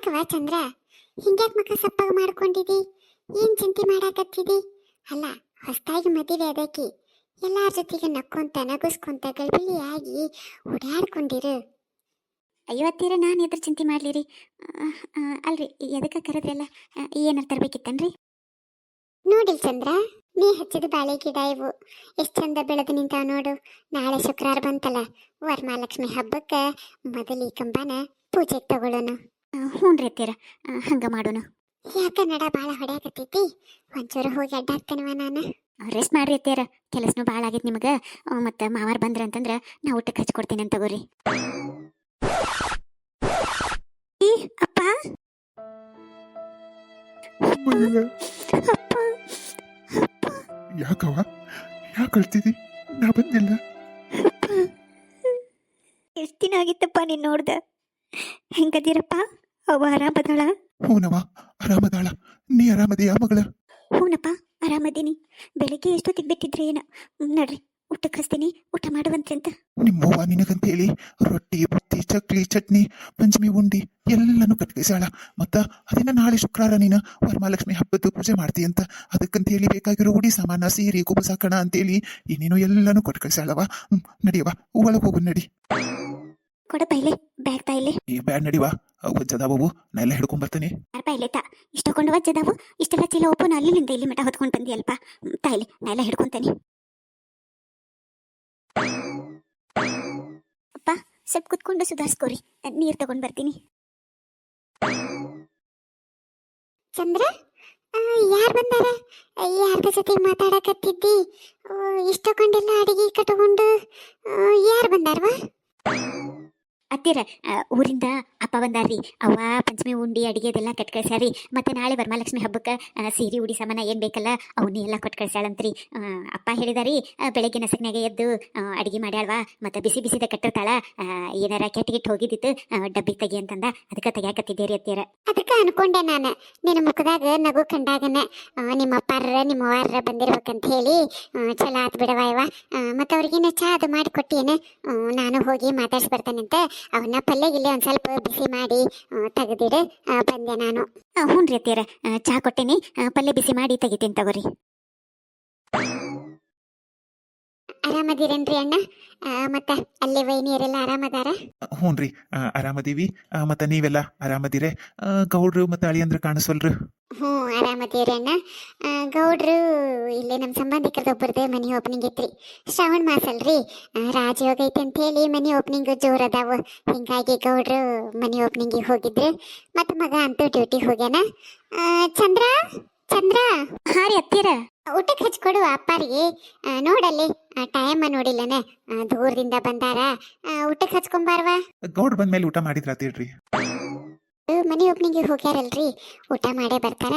ಯಾಕವ ಚಂದ್ರ ಹಿಂಗ್ಯಾಕ್ ಮಕ್ಕ ಸಪ್ಪಾಗ ಮಾಡ್ಕೊಂಡಿದಿ ಏನ್ ಚಿಂತೆ ಮಾಡಾಕತ್ತಿದಿ? ಅಲ್ಲ ಹೊಸದಾಗಿ ಮದುವೆ ಅದಕ್ಕೆ ಎಲ್ಲಾರ ಜೊತೆಗೆ ನಕ್ಕೊಂತ ನಗುಸ್ಕೊಂತ ಗಲ್ಬಿಲಿ ಆಗಿ ಓಡಾಡ್ಕೊಂಡಿರು ಐವತ್ತೀರ ನಾನು ಎದ್ರ ಚಿಂತೆ ಮಾಡ್ಲಿರಿ. ಅಲ್ರಿ ಎದಕ್ಕೆ ಕರೆದ್ರಲ್ಲ ಏನಾರು ತರ್ಬೇಕಿತ್ತನ್ರಿ? ನೋಡಿಲ್ ಚಂದ್ರ ನೀ ಹಚ್ಚಿದ ಬಾಳೆ ಗಿಡ ಇವು ಎಷ್ಟ್ ಚಂದ ಬೆಳೆದು ನಿಂತಾವ ನೋಡು. ನಾಳೆ ಶುಕ್ರವಾರ ಬಂತಲ್ಲ ವರಮಹಾಲಕ್ಷ್ಮಿ ಹಬ್ಬಕ್ಕ ಮೊದಲು ಈ ಕಂಬನ ಪೂಜೆಗೆ ತಗೊಳ್ಳೋನು ಹ್ಞೂ ರೀ ಅತ್ತೀರ ಹಂಗೆ ಮಾಡೋಣ ಯಾಕ ನಡ ಭಾಳ ಹೊಡೆಯಕತ್ತೈತಿ? ಒಂಚೂರು ಹೋಗಿ ಅಡ್ಡಾಡ್ತೇನವ ನಾನು. ರೆಸ್ಟ್ ಮಾಡ್ರಿ ಅತ್ತೀರ ಕೆಲಸನೂ ಭಾಳ ಆಗೈತೆ ನಿಮಗೆ. ಮತ್ತು ಮಾವಾರ್ ಬಂದ್ರೆ ಅಂತಂದ್ರೆ ನಾ ಊಟಕ್ಕೆ ಹಚ್ಕೊಡ್ತೀನಿ ಅಂತ ತಗೋರಿ. ಈ, ಅಪ್ಪ. ಅಪ್ಪ. ಯಾಕವ ಯಾಕೆ ಅಳ್ತಿದಿ? ನಾ ಬಂದಿಲ್ಲ. ಎಷ್ಟು ದಿನ ಆಗಿತ್ತಪ್ಪ ನೀನು ನೋಡ್ದೆ? ಹೆಂಗದಿರಪ್ಪ? ಅವ ಆರಾಮದಾಳ? ಹೂನವ ಆರಾಮದಾಳ. ನೀ ಆರಾಮದಿಯಾ ಮಗಳ? ಹೂನಪ್ಪ ಆರಾಮದೀನಿ. ಬೆಳಿಗ್ಗೆ ಎಷ್ಟು ಬಿಟ್ಟಿದ್ರಿ ಏನ. ನಡ್ರಿ ಊಟ ಹಚ್ತೀನಿ ಊಟ ಮಾಡುವಂತೆ ಅಂತ ನಿಮ್ಮವ್ವ ನಿನಗಂತೇಳಿ ರೊಟ್ಟಿ ಬುತ್ತಿ ಚಕ್ಲಿ ಚಟ್ನಿ ಪಂಚಮಿ ಉಂಡಿ ಎಲ್ಲನೂ ಕಟ್ಕಿಸಾಳ ಮತ್ತ ಅದನ್ನ ನಾಳೆ ಶುಕ್ರವಾರ ನೀನು ವರಮಹಾಲಕ್ಷ್ಮಿ ಹಬ್ಬದ್ದು ಪೂಜೆ ಮಾಡ್ತಿ ಅಂತ. ಅದಕ್ಕಂತ ಹೇಳಿ ಬೇಕಾಗಿರೋ ಉಡಿ ಸಾಮಾನ ಸೀರೆ ಕುಬಸಾಕಣ ಅಂತೇಳಿ ಏನೇನೋ ಎಲ್ಲನೂ ಕೊಟ್ಕಳಿಸಾಳವ ಕಳ್ಸಾಳವ ಹ್ಮ್ ನಡಿಯವ ಒಳಗೆ ಹೋಗು ನಡಿ. ಕೊಡ ಬೈಲೆ ಬ್ಯಾಗ್ ತಾಯಿಲೆ ಈ ಬ್ಯಾಗ್ ನಡಿವಾ ವಜ್ಜದಾವು ನಾ ಎಲ್ಲ ಹಿಡ್ಕೊಂಡ್ ಬರ್ತೀನಿ. ಯಾರ ಬಾಯಿಲೆ ತಾ? ಇಷ್ಟಕೊಂಡು ವಜ್ಜದಾವು ಇಷ್ಟೆಲ್ಲ ಚೀಲ ಓಪನ್ ಅಲ್ಲಿಂದ ಇಲ್ಲಿ ಮಠ ಹೊತ್ಕೊಂಡು ಬಂದಿ ಅಲ್ಪ. ಹ್ಮ್, ತಾಯಿಲೆ ನಾ ಎಲ್ಲ ಹಿಡ್ಕೊಂತೇನೆ. ಅಪ್ಪ ಸ್ವಲ್ಪ ಕುತ್ಕೊಂಡು ಸುಧಾರಿಸ್ಕೋರಿ ನೀರು ತಗೊಂಡ್ ಬರ್ತೀನಿ. ಚಂದ್ರ ಯಾರು ಬಂದಾರ? ಯಾರ್ದ ಜೊತೆ ಮಾತಾಡಕತ್ತಿದ್ದಿ? ಇಷ್ಟೊಂಡೆಲ್ಲ ಅಡಿಗೆ ಕಟ್ಕೊಂಡು ಯಾರ್ ಬಂದಾರವಾ? ಅತ್ತೀರ ಊರಿಂದ ಅಪ್ಪ ಬಂದಾರ್ರಿ. ಅವ್ವ ಪಂಚಮಿ ಉಂಡಿ, ಅಡಿಗೆ ಅದೆಲ್ಲ ಕಟ್ ಕಳ್ಸ್ಯಾರಿ ಮತ್ತೆ ನಾಳೆ ವರಮಹಾಲಕ್ಷ್ಮಿ ಹಬ್ಬಕ್ಕೆ ಸೀರೆ, ಉಡಿ ಸಾಮಾನ ಏನು ಬೇಕಲ್ಲ, ಅವನ್ನೇ ಎಲ್ಲ ಕೊಟ್ಟು ಕಳ್ಸ್ಯಾಳಂತ್ರಿ ಅಪ್ಪ ಹೇಳಿದಾರಿ ಬೆಳಗ್ಗೆ ನಸಕ್ನಾಗೆ ಎದ್ದು ಅಡಿಗೆ ಮಾಡ್ಯಾಳ್ವಾ, ಮತ್ತೆ ಬಿಸಿ ಬಿಸಿದ ಕಟ್ಟಿರ್ತಾಳ ಏನಾರ ಕೆಟ್ಟಗಿಟ್ಟು ಹೋಗಿದ್ದಿತ್ತು ಡಬ್ಬಿ ತೆಗಿ ಅಂತಂದ, ಅದಕ್ಕೆ ತೆಗ್ಯಾಕತ್ತಿದ್ದೀರಿ ಅತ್ತೀರ ಅದಕ್ಕೆ ಅನ್ಕೊಂಡೆ ನಾನು. ನಿನ್ನ ಮುಖದಾಗ ನಗು ಕಂಡಾಗನ ನಿಮ್ಮ ಅಪ್ಪಾರ ನಿಮ್ಮ ಅವ್ವಾರ ಬಂದಿರ್ಬೇಕಂತ ಹೇಳಿ ಚಲೋ ಆತ್ ಬಿಡವ ಇವ. ಮತ್ತು ಅವ್ರಿಗೇನು ಚಾ ಅದು ಮಾಡಿ ಕೊಟ್ಟೇನು ನಾನು ಹೋಗಿ ಮಾತಾಡ್ಸಿ ಅಂತ ಅವನ್ನ ಪಲ್ಯ ಗಿಲ್ಲೆ ಒಂದು ಸ್ವಲ್ಪ ಮಾಡಿ ತೆಗೆದಿಡು ಬಂದೆ ನಾನು. ಹ್ಞೂ ರೀ ಅತ್ತೀರ ಚಹಾ ಕೊಟ್ಟೇನಿ. ಪಲ್ಯ ಬಿಸಿ ಮಾಡಿ ತೆಗಿತೀನಿ ತಗೋರಿ. ಆರಾಮದಿರೇನ್ರಿ ಅಣ್ಣ? ಮತ್ತೆ ಅಲ್ಲಿ ವೈನಿಯರೆಲ್ಲ ಆರಾಮದಾರ? ಹ್ಞೂ ರೀ. ಆರಾಮದೀವಿ. ಮತ್ತೆ ನೀವೆಲ್ಲ ಆರಾಮದಿರೇ? ಗೌಡ್ರು ಮತ್ತೆ ಅಳಿಯಂದ್ರೆ ಕಾಣಿಸಲ್ರು ಹ್ಞೂ ಆರಾಮದೇವ್ರಿ ಅಣ್ಣ. ಗೌಡ್ರು ಇಲ್ಲಿ ನಮ್ಮ ಸಂಬಂಧಿಕರದ ಒಬ್ಬರದೇ ಮನೆ ಓಪನಿಂಗ್ ಇತ್ರಿ ಶ್ರಾವಣ ಮಾಸ ಅಲ್ರಿ. ರಾಜಯೋಗ ಐತೆ ಅಂತ ಹೇಳಿ ಮನೆ ಓಪನಿಂಗ್ ಜೋರು ಅದಾವು. ಹಿಂಗಾಗಿ ಗೌಡ್ರು ಮನೆ ಓಪನಿಂಗಿಗೆ ಹೋಗಿದ್ರು. ಮತ್ತು ಮಗ ಅಂತೂ ಡ್ಯೂಟಿಗೆ ಹೋಗ್ಯಾನ. ಆ, ಚಂದ್ರ? ಚಂದ್ರ? ಹಾಂ ರೀ ಅತ್ತೀರ. ಊಟಕ್ಕೆ ಹಚ್ಕೊಡು ಅಪ್ಪಾರಿಗೆ. ಆ, ನೋಡಲ್ಲಿ. ಟೈಮ್ ನೋಡಿಲ್ಲನೆ. ದೂರದಿಂದ ಬಂದಾರ. ಊಟಕ್ಕೆ ಹಚ್ಕೊಂಬಾರ್ವಾ ಗೌಡ್ರು ಬಂದ್ಮೇಲೆ ಊಟ ಮಾಡಿದ್ರಾತೀರ್ರಿ. ಮನೆ ಒಬ್ಬನಿಗೆ ಹೋಗ್ಯಾರಲ್ರಿ ಊಟ ಮಾಡೇ ಬರ್ತಾರ.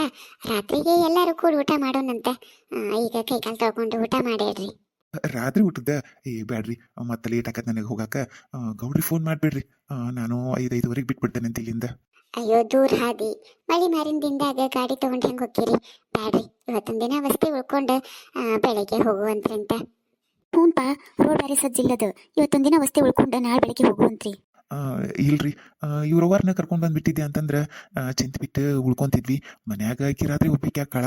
ರಾತ್ರಿಗೆ ಎಲ್ಲರೂ ಕೂಡ ಊಟ ಮಾಡೋಣಂತೆ. ಆ, ಈಗ ಕೈ ಕಾಲು ತೊಳ್ಕೊಂಡು ಊಟ ಮಾಡ್ಯಾಡ್ರಿ ರಾತ್ರಿ ಊಟದ? ಏ ಬ್ಯಾಡ್ರಿ. ಮತ್ತೆ ಲೇಟ್ ಆಕತ್ ನನಗೆ ಹೋಗಾಕ. ಆ, ಗೌಡ್ರಿ ಫೋನ್ ಮಾಡ್ಬೇಡ್ರಿ. ಆ, ನಾನು ಐದು ಐದುವರೆಗೆ ಬಿಟ್ಬಿಡ್ತೇನೆ ಅಂತ ಇಲ್ಲಿಂದ. ಅಯ್ಯೋ ದೂರ ಹಾದಿ. ಮಳಿ ಮಾರಿನ ದಿನದಾಗ ಗಾಡಿ ತಗೊಂಡು ಹೆಂಗೆ ಹೋಗ್ತೀರಿ? ಬ್ಯಾಡ್ರಿ. ಇವತ್ತೊಂದು ದಿನ ವಸ್ತಿ ಉಳ್ಕೊಂಡು ಆ, ಬೆಳಗ್ಗೆ ಅಂತ ಹ್ಞೂನ್ಪ ರೋಡ್ ಬ್ಯಾರೆ ಸಜ್ಜಿಲ್ಲದು ಇವತ್ತೊಂದು ದಿನ ವಸ್ತಿ ಉಳ್ಕೊಂಡು ನಾಳೆ ಬೆಳಗ್ಗೆ ಹೋಗುವಂತ್ರಿ. ಇಲ್ರಿ. ಇವ್ರ ಅವ್ರನ್ನ ಕರ್ಕೊಂಡು ಬಂದ್ಬಿಟ್ಟಿದ್ದೆ ಅಂತಂದ್ರೆ ಚಿಂತೆ ಬಿಟ್ಟು ಉಳ್ಕೊಂತಿದ್ವಿ. ಮನ್ಯಾಗ ಆಕಿ ರಾತ್ರಿ ಒಪ್ಪಿಗೆ ಹಾಕಳ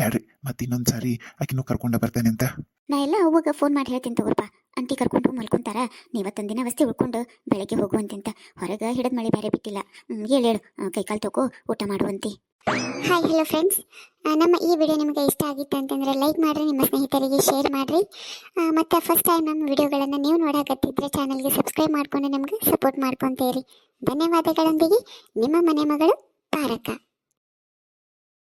ಬ್ಯಾಡ್ರಿ. ಮತ್ತೆ ಇನ್ನೊಂದು ಸಾರಿ ಆಕಿನೂ ಕರ್ಕೊಂಡ ಬರ್ತೇನೆ ಅಂತ. ನಾ ಎಲ್ಲ ಅವಾಗ ಫೋನ್ ಮಾಡಿ ಹೇಳ್ತೀನಿ ತಗೋಪ್ಪ ಅಂತಿ ಕರ್ಕೊಂಡು ಮಲ್ಕೊಂತಾರ. ನೀವತ್ತೊಂದಿನ ದಿನ ವಸ್ತಿ ಉಳ್ಕೊಂಡು ಬೆಳಗ್ಗೆ ಹೋಗುವಂತಿಂತ ಹೊರಗೆ ಹಿಡಿದ ಮಳೆ ಬೇರೆ ಬಿಟ್ಟಿಲ್ಲ. ಹೇಳು ಹೇಳು. ತಗೋ, ಊಟ ಮಾಡುವಂತಿ ಹಾಯ್ ಹಲೋ ಫ್ರೆಂಡ್ಸ್ ನಮ್ಮ ಈ ವಿಡಿಯೋ ನಿಮಗೆ ಇಷ್ಟ ಆಗಿತ್ತು ಅಂತಂದರೆ ಲೈಕ್ ಮಾಡಿರಿ, ನಿಮ್ಮ ಸ್ನೇಹಿತರಿಗೆ ಶೇರ್ ಮಾಡಿರಿ. ಮತ್ತು ಫಸ್ಟ್ ಟೈಮ್ ನಮ್ಮ ವಿಡಿಯೋಗಳನ್ನು ನೀವು ನೋಡಕತ್ತಿದ್ರೆ ಚಾನಲ್ಗೆ ಸಬ್ಸ್ಕ್ರೈಬ್ ಮಾಡ್ಕೊಂಡು ನಮಗೆ ಸಪೋರ್ಟ್ ಮಾಡ್ಕೊತೀರಿ. ಧನ್ಯವಾದಗಳೊಂದಿಗೆ ನಿಮ್ಮ ಮನೆ ಮಗಳು ತಾರಕ.